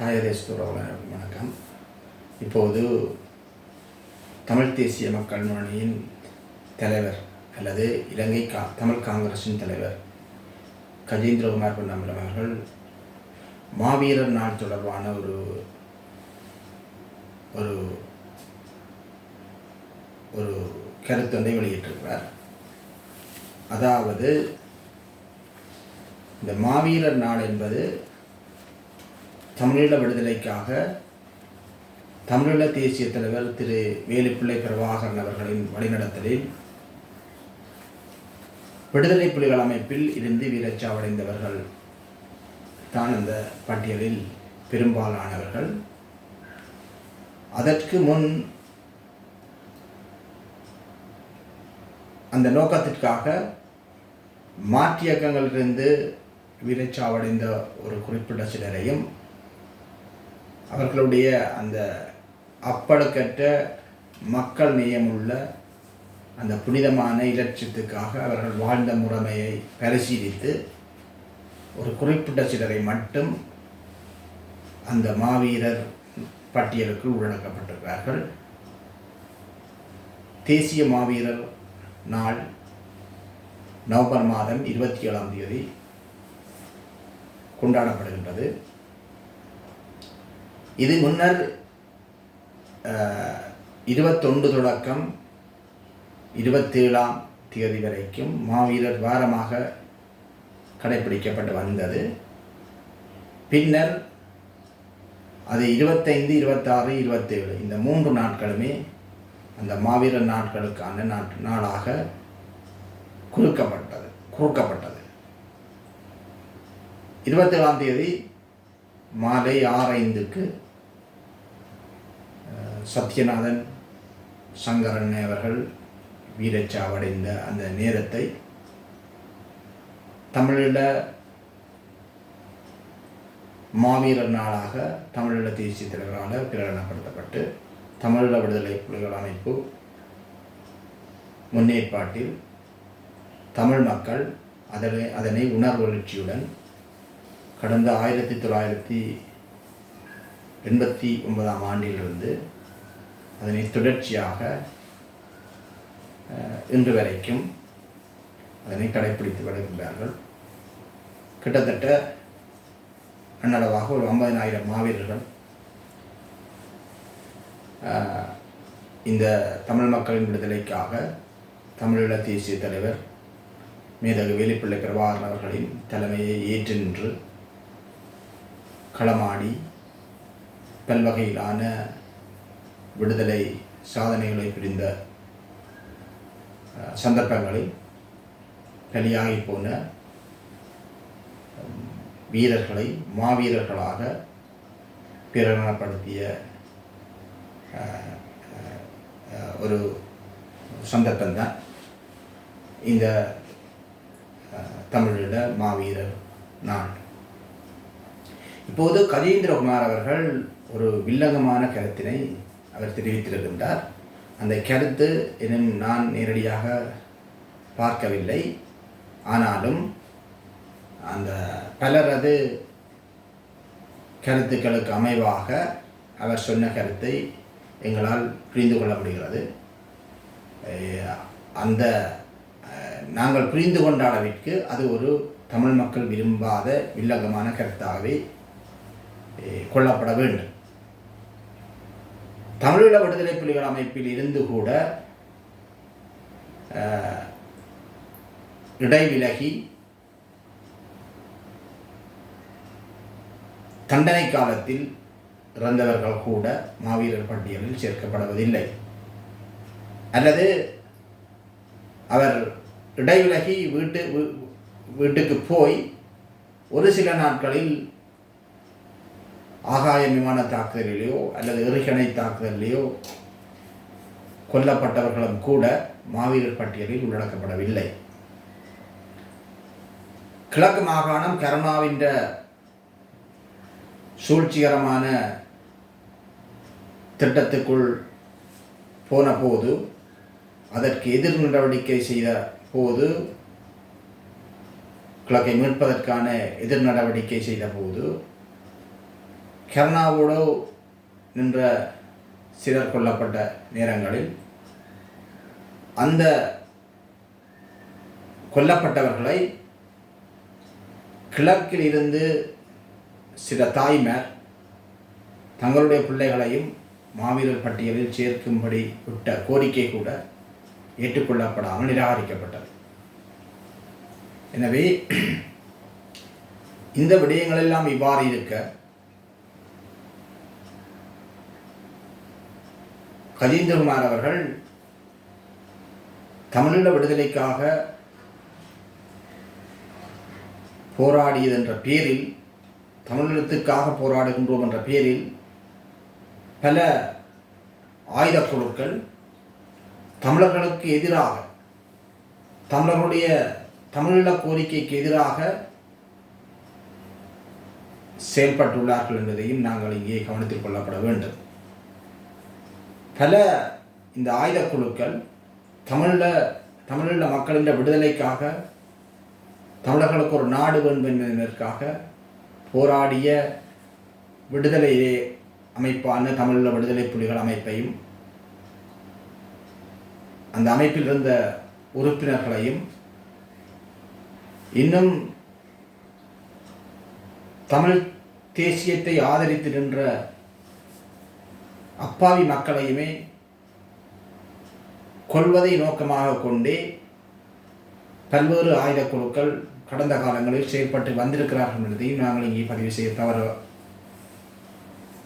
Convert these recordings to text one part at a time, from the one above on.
தாயரேஸ்வர வணக்கம். இப்போது தமிழ் தேசிய மக்கள் முன்னணியின் தலைவர் அல்லது இலங்கை கா தமிழ் காங்கிரஸின் தலைவர் கஜேந்திரகுமார் பொன்னம்பலம் அவர்கள் மாவீரர் நாள் தொடர்பான ஒரு ஒரு ஒரு கருத்தொன்றை வெளியிட்டிருக்கிறார். அதாவது இந்த மாவீரர் நாள் என்பது தமிழீழ விடுதலைக்காக தமிழீழ தேசிய தலைவர் திரு வேலுப்பிள்ளை பிரபாகரன் அவர்களின் வழிநடத்தலில் விடுதலை புலிகள் அமைப்பில் இருந்து வீரச்சாவடைந்தவர்கள் தான் அந்த பட்டியலில் பெரும்பாலானவர்கள். அதற்கு முன் அந்த நோக்கத்திற்காக மாற்றியக்கங்களிலிருந்து வீரச்சாவடைந்த ஒரு குறிப்பிட்ட சிலரையும் அவர்களுடைய அந்த அப்பழுக்கற்ற மக்கள் நேயமுள்ள அந்த புனிதமான இலட்சியத்துக்காக அவர்கள் வாழ்ந்த முறைமையை பரிசீலித்து ஒரு குறிப்பிட்ட சிலரை மட்டும் அந்த மாவீரர் பட்டியலுக்குள் உள்ளடக்கப்பட்டிருக்கிறார்கள். தேசிய மாவீரர் நாள் நவம்பர் மாதம் இருபத்தி ஏழாம் தேதி கொண்டாடப்படுகின்றது. இது முன்னர் இருபத்தொன்று தொடக்கம் இருபத்தேழாம் தேதி வரைக்கும் மாவீரர் வாரமாக கடைபிடிக்கப்பட்டு வந்தது. பின்னர் அது இருபத்தைந்து இருபத்தாறு இருபத்தேழு இந்த மூன்று நாட்களுமே அந்த மாவீரர் நாட்களுக்கான நாட் நாளாக குறுக்கப்பட்டது குறுக்கப்பட்டது. இருபத்தேழாம் தேதி மாலை ஆறு ஐந்துக்கு சத்யநாதன் சங்கரன் அவர்கள் வீரச்சாவடைந்த அந்த நேரத்தை தமிழீழ மாவீரர் நாளாக தமிழீழ தேசிய தலைவரால் பிரகடனப்படுத்தப்பட்டு தமிழீழ விடுதலை புலிகள் அமைப்பு முன்னேற்பாட்டில் தமிழ் மக்கள் அதனை அதனை உணர்வெழுச்சியுடன் கடந்த ஆயிரத்தி தொள்ளாயிரத்தி எண்பத்தி ஒன்பதாம் ஆண்டிலிருந்து அதனை தொடர்ச்சியாக இன்று வரைக்கும் அதனை கடைப்பிடித்து வருகின்றார்கள் கிட்டத்தட்ட அன்னளவாக ஒரு ஐம்பதினாயிரம் மாவீரர்கள் இந்த தமிழ் மக்களின் விடுதலைக்காக தமிழீழ தேசிய தலைவர் மேதகு வேலிப்பிள்ளை பிரபாகரன் அவர்களின் தலைமையை ஏற்று நின்று களமாடி பல்வகையிலான விடுதலை சாதனைகளை புரிந்த சந்தர்ப்பங்களில் கலியாகி போன வீரர்களை மாவீரர்களாக பிரகடனப்படுத்திய ஒரு சந்தர்ப்பம்தான் இந்த தமிழில் மாவீரர் நாள். இப்போது கஜேந்திரகுமார் அவர்கள் ஒரு வில்லங்கமான கருத்தினை அவர் தெரிவித்திருக்கின்றார். அந்த கருத்து இன்னும் நான் நேரடியாக பார்க்கவில்லை. ஆனாலும் அந்த பலரது கருத்துக்களுக்கு அமைவாக அவர் சொன்ன கருத்தை எங்களால் புரிந்து கொள்ள முடிகிறது. அந்த நாங்கள் புரிந்து கொண்ட அளவிற்கு அது ஒரு தமிழ் மக்கள் விரும்பாத வில்லகமான கருத்தாகவே கொள்ளப்பட வேண்டும். தமிழீழ விடுதலை புலிகள் அமைப்பில் இருந்து கூட இடைவிலகி தண்டனை காலத்தில் இறந்தவர்கள் கூட மாவீரர் பட்டியலில் சேர்க்கப்படுவதில்லை. அல்லது அவர் இடைவிலகி வீட்டு வீட்டுக்கு போய் ஒரு சில நாட்களில் ஆகாய விமான தாக்குதலிலேயோ அல்லது எரிகணை தாக்குதலிலேயோ கொல்லப்பட்டவர்களும் கூட மாவீரர் பட்டியலில் உள்ளடக்கப்படவில்லை. கிழக்கு மாகாணம் கருணாவின் சூழ்ச்சிகரமான திட்டத்துக்குள் போன போது அதற்கு எதிர் நடவடிக்கை செய்த போது கிழக்கை மீட்பதற்கான எதிர் நடவடிக்கை செய்த போது கருணாவோடு நின்ற சிலர் கொல்லப்பட்ட நேரங்களில் அந்த கொல்லப்பட்டவர்களை கிழக்கில் இருந்து சில தாய்மார் தங்களுடைய பிள்ளைகளையும் மாவீரர் பட்டியலில் சேர்க்கும்படி விட்ட கோரிக்கை கூட ஏற்றுக்கொள்ளப்படாமல் நிராகரிக்கப்பட்டது. எனவே இந்த விடயங்களெல்லாம் இவ்வாறு இருக்க கஜேந்திரகுமார் அவர்கள் தமிழீழ விடுதலைக்காக போராடியது என்ற பேரில் தமிழீழத்துக்காக போராடுகின்றோம் என்ற பேரில் பல ஆயுதக் குழுக்கள் தமிழர்களுக்கு எதிராக தமிழர்களுடைய தமிழீழ கோரிக்கைக்கு எதிராக செயல்பட்டுள்ளார்கள் என்பதையும் நாங்கள் இங்கே கவனத்தில் கொள்ளப்பட வேண்டும். பல இந்த ஆயுத குழுக்கள் தமிழில் தமிழில் மக்களின் விடுதலைக்காக தமிழர்களுக்கு ஒரு நாடு வேண்டும் என்பதற்காக போராடிய விடுதலை அமைப்பான தமிழில் விடுதலை புலிகள் அமைப்பையும் அந்த அமைப்பில் இருந்த உறுப்பினர்களையும் இன்னும் தமிழ் தேசியத்தை ஆதரித்து நின்ற அப்பாவி மக்களையுமே கொள்வதை நோக்கமாக கொண்டே பல்வேறு ஆயுதக் குழுக்கள் கடந்த காலங்களில் செயல்பட்டு வந்திருக்கிறார்கள் என்பதையும் நாங்கள் இங்கே பதிவு செய்ய தவற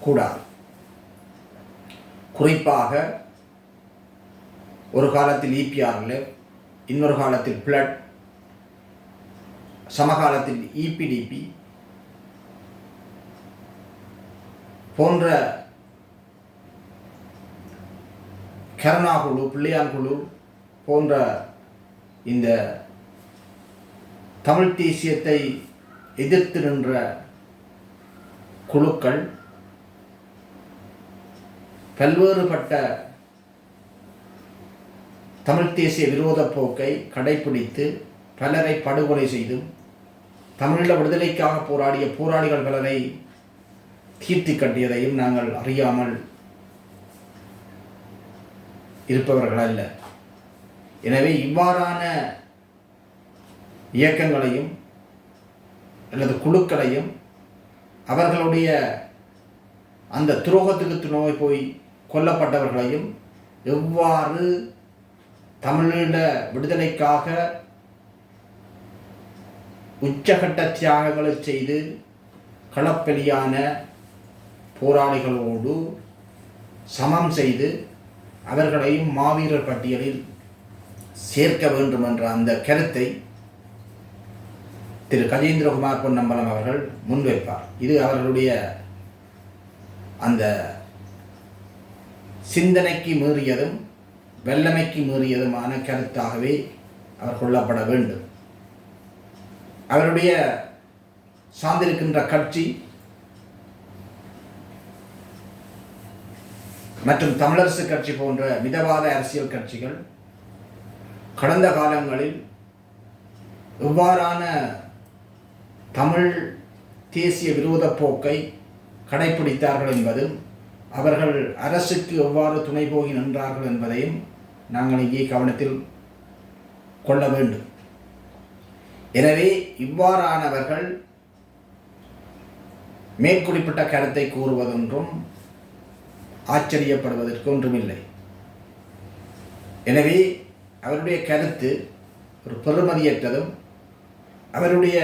கூடாது. குறிப்பாக ஒரு காலத்தில் இபிஆரில் இன்னொரு காலத்தில் பிளட் சமகாலத்தில் இபிடிபி போன்ற கருணா பிள்ளையாங்குழு போன்ற இந்த தமிழ் தேசியத்தை எதிர்த்து நின்ற குழுக்கள் பல்வேறுபட்ட தமிழ் தேசிய விரோத போக்கை கடைபிடித்து பலரை படுகொலை செய்தும் தமிழீழ விடுதலைக்காக போராடிய போராளிகள் பலரை தீர்த்தி கட்டியதையும் நாங்கள் அறியாமல் இருப்பவர்கள் அல்ல எனவே இவ்வாறான இயக்கங்களையும் அல்லது குழுக்களையும் அவர்களுடைய அந்த துரோகத்துக்கு நோய் போய் கொல்லப்பட்டவர்களையும் எவ்வாறு தமிழீழ விடுதலைக்காக உச்சகட்ட தியாகங்களை செய்து களப்பெளியான போராளிகளோடு சமம் செய்து அவர்களையும் மாவீரர் பட்டியலில் சேர்க்க வேண்டும் என்ற அந்த கருத்தை திரு கஜேந்திரகுமார் பொன்னம்பலம் அவர்கள் முன்வைப்பார். இது அவர்களுடைய அந்த சிந்தனைக்கு மீறியதும் வெள்ளமைக்கு மீறியதுமான கருத்தாகவே அவர் கொள்ளப்பட வேண்டும். அவருடைய சார்ந்திருக்கின்ற கட்சி மற்றும் தமிழரசு கட்சி போன்ற மிதவாத அரசியல் கட்சிகள் கடந்த காலங்களில் எவ்வாறான தமிழ் தேசிய விரோத போக்கை கடைபிடித்தார்கள் என்பதும் அவர்கள் அரசுக்கு எவ்வாறு துணை போகி நின்றார்கள் என்பதையும் நாங்கள் இங்கே கவனத்தில் கொள்ள வேண்டும். எனவே இவ்வாறானவர்கள் மேற்குறிப்பிட்ட கருத்தை கூறுவதொன்றும் ஆச்சரியப்படுவதற்கு ஒன்றுமில்லை. எனவே அவருடைய கருத்து ஒரு பெருமதியற்றதும் அவருடைய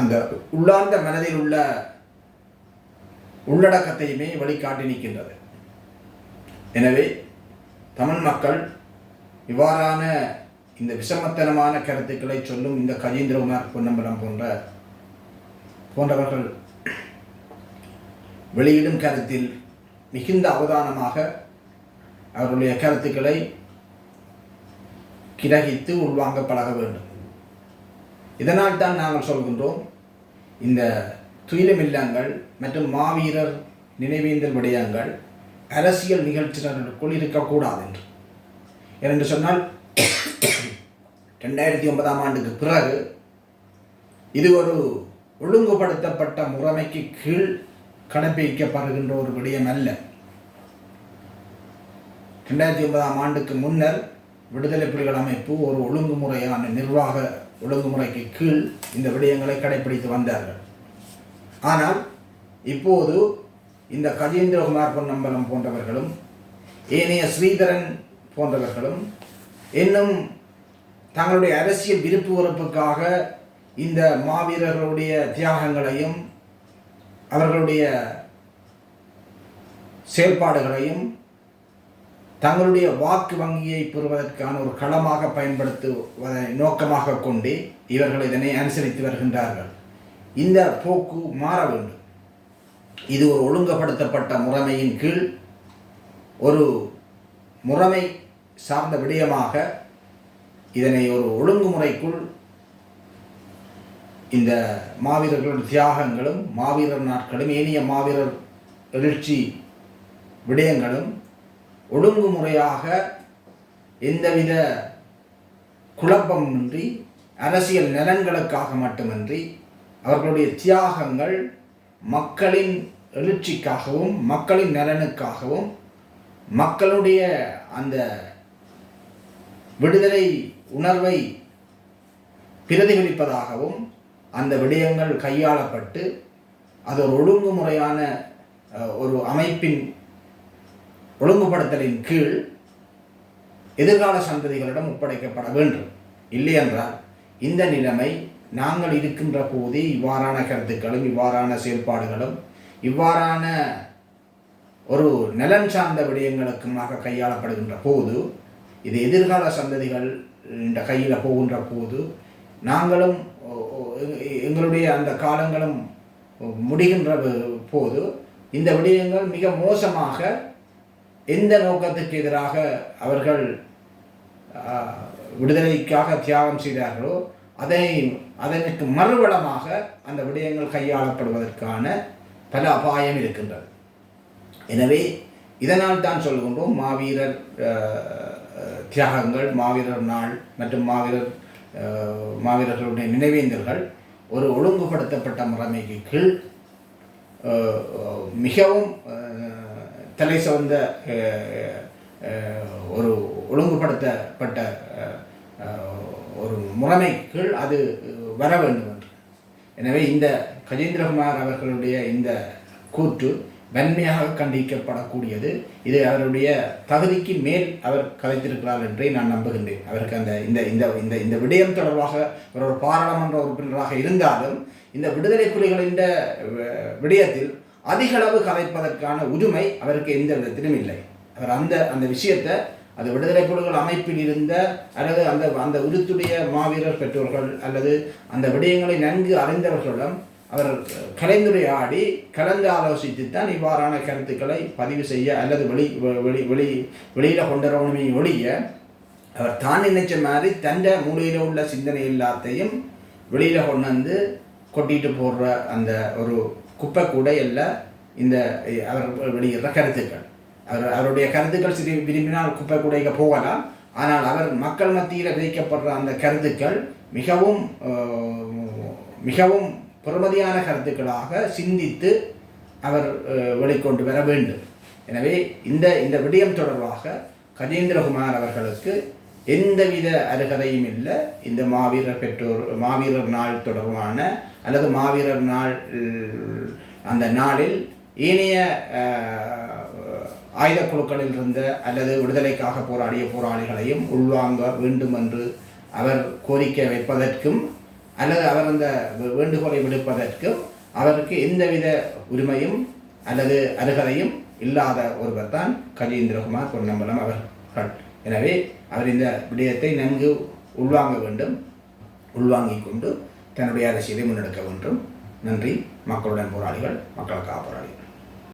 அந்த உள்ளார்ந்த மனதில் உள்ள உள்ளடக்கத்தையுமே வழிகாட்டி நிற்கின்றது. எனவே தமிழ் மக்கள் இவ்வாறான இந்த விஷமத்தனமான கருத்துக்களை சொல்லும் இந்த கஜேந்திரகுமார் பொன்னம்பலம் போன்ற போன்றவர்கள் வெளியிடும் கருத்தில் மிகுந்த அவதானமாக அவர்களுடைய கருத்துக்களை கிரகித்து உள்வாங்க பழக வேண்டும். இதனால் தான் நாங்கள் சொல்கின்றோம் இந்த துயிலமில்லங்கள் மற்றும் மாவீரர் நினைவேந்தல் விடயங்கள் அரசியல் நிகழ்ச்சிகளுக்குள் இருக்கக்கூடாது என்று ஏனென்று சொன்னால் ரெண்டாயிரத்தி ஒன்பதாம் ஆண்டுக்கு பிறகு இது ஒரு ஒழுங்குபடுத்தப்பட்ட முறைமைக்கு கீழ் கடைப்பிடிக்கப்படுகின்ற ஒரு விடயம் அல்ல ரெண்டாயிரத்தி ஒன்பதாம் ஆண்டுக்கு முன்னர் விடுதலை புலிகள் அமைப்பு ஒரு ஒழுங்குமுறையான நிர்வாக ஒழுங்குமுறைக்கு கீழ் இந்த விடயங்களை கடைப்பிடித்து வந்தார்கள். ஆனால் இப்போது இந்த கஜேந்திரகுமார் பொன்னம்பலம் போன்றவர்களும் ஏனைய ஸ்ரீதரன் போன்றவர்களும் இன்னும் தங்களுடைய அரசியல் விருப்பு வெறுப்புக்காக இந்த மாவீரர்களுடைய தியாகங்களையும் அவர்களுடைய செயல்பாடுகளையும் தங்களுடைய வாக்கு வங்கியை பெறுவதற்கான ஒரு களமாக பயன்படுத்துவதை நோக்கமாக கொண்டே இவர்கள் இதனை அனுசரித்து வருகின்றார்கள். இந்த போக்கு மாற வேண்டும். இது ஒரு ஒழுங்குபடுத்தப்பட்ட முறைமையின் கீழ் ஒரு முறைமை சார்ந்த விடயமாக இதனை ஒரு ஒழுங்குமுறைக்குள் இந்த மாவீரர்களுடைய தியாகங்களும் மாவீரர் நாட்களும் ஏனைய மாவீரர் எழுச்சி விடயங்களும் ஒழுங்குமுறையாக எந்தவித குழப்பமின்றி அரசியல் நலன்களுக்காக மட்டுமின்றி அவர்களுடைய தியாகங்கள் மக்களின் எழுச்சிக்காகவும் மக்களின் நலனுக்காகவும் மக்களுடைய அந்த விடுதலை உணர்வை பிரதிபலிப்பதாகவும் அந்த விடயங்கள் கையாளப்பட்டு அது ஒரு ஒழுங்குமுறையான ஒரு அமைப்பின் ஒழுங்குபடுத்தலின் கீழ் எதிர்கால சந்ததிகளிடம் ஒப்படைக்கப்பட வேண்டும். இல்லையென்றால் இந்த நிலைமை நாங்கள் இருக்கின்ற போதே இவ்வாறான கருத்துக்களும் இவ்வாறான செயல்பாடுகளும் இவ்வாறான ஒரு நலன் சார்ந்த விடயங்களுக்குமாக கையாளப்படுகின்ற போது இது எதிர்கால சந்ததிகள் இந்த கையில் போகின்ற போது நாங்களும் எங்களுடைய அந்த காலங்களும் முடிகின்ற போ- போது இந்த விடயங்கள் மிக மோசமாக எந்த நோக்கத்துக்கு எதிராக அவர்கள் விடுதலைக்காக தியாகம் செய்தார்களோ அதை அதற்கு மறுவளமாக அந்த விடயங்கள் கையாளப்படுவதற்கான பல அபாயம் இருக்கின்றது. எனவே இதனால் தான் சொல்லுகின்றோம் மாவீரர் தியாகங்கள் மாவீரர் நாள் மற்றும் மாவீரர் மாவீரர்களுடைய நினைவேந்தல்கள் ஒரு ஒழுங்குபடுத்தப்பட்ட முறைமைக்கு கீழ் மிகவும் தலை சார்ந்த ஒரு ஒழுங்குபடுத்தப்பட்ட ஒரு முறைமைக்கு கீழ் அது வர வேண்டும் என்று. எனவே இந்த கஜேந்திரகுமார் அவர்களுடைய இந்த கூற்று வன்மையாக கண்டிக்கப்படக்கூடியது. இது அவருடைய தகுதிக்கு மேல் அவர் கலைத்திருக்கிறார் என்றே நான் நம்புகின்றேன். அவருக்கு அந்த இந்த இந்த இந்த இந்த விடயம் தொடர்பாக அவர் ஒரு பாராளுமன்ற உறுப்பினராக இருந்தாலும் இந்த விடுதலை புலிகளின் விடயத்தில் அதிகளவு கலைப்பதற்கான உரிமை அவருக்கு எந்த விதத்திலும் இல்லை. அவர் அந்த அந்த விஷயத்தை அது விடுதலை புலிகள் அமைப்பில் இருந்த அல்லது அந்த அந்த உருத்துடைய மாவீரர் பெற்றோர்கள் அல்லது அந்த விடயங்களை நன்கு அறிந்தவர்களிடம் அவர் கலந்துரையாடி கலந்து ஆலோசித்து தான் இவ்வாறான கருத்துக்களை பதிவு செய்ய அல்லது வெளி வெளி வெளி வெளியில் கொண்டுறவனுமே ஒழிய அவர் தான் நினைச்ச மாதிரி தண்ட மூலையில் உள்ள சிந்தனை எல்லாத்தையும் வெளியில் கொண்டு வந்து கொட்டிட்டு போடுற அந்த ஒரு குப்பை கூடை இந்த அவர் வெளியிடுற கருத்துக்கள். அவர் அவருடைய கருத்துக்கள் சிறு விரும்பினால் குப்பை கூடைக்கு போகலாம். ஆனால் அவர் மக்கள் மத்தியில் விதைக்கப்படுற அந்த கருத்துக்கள் மிகவும் மிகவும் பெறுமதியான கருத்துக்களாக சிந்தித்து அவர் வெளிக்கொண்டு வர வேண்டும். எனவே இந்த இந்த விடயம் தொடர்பாக கஜேந்திரகுமார் அவர்களுக்கு எந்தவித அருகதையும் இல்லை. இந்த மாவீரர் பெற்றோர் மாவீரர் நாள் தொடர்பான அல்லது மாவீரர் நாள் அந்த நாளில் ஏனைய ஆயுத ஆயுதக் குழுக்களில் இருந்த அல்லது விடுதலைக்காக போராடிய போராளிகளையும் உள்வாங்க வேண்டும் என்று அவர் கோரிக்கை வைப்பதற்கும் அல்லது அவர் அந்த வேண்டுகோளை விடுப்பதற்கும் அவருக்கு எந்தவித உரிமையும் அல்லது அருகதையும் இல்லாத ஒருவர் தான் கஜேந்திரகுமார் பொன்னம்பலம் அவர்கள். எனவே அவர் இந்த விடயத்தை நன்கு உள்வாங்க வேண்டும். உள்வாங்கிக் கொண்டு தன்னுடைய அரசியலை முன்னெடுக்க வேண்டும். நன்றி. மக்களுடன் போராளிகள் மக்களுக்காக போராளிகள்.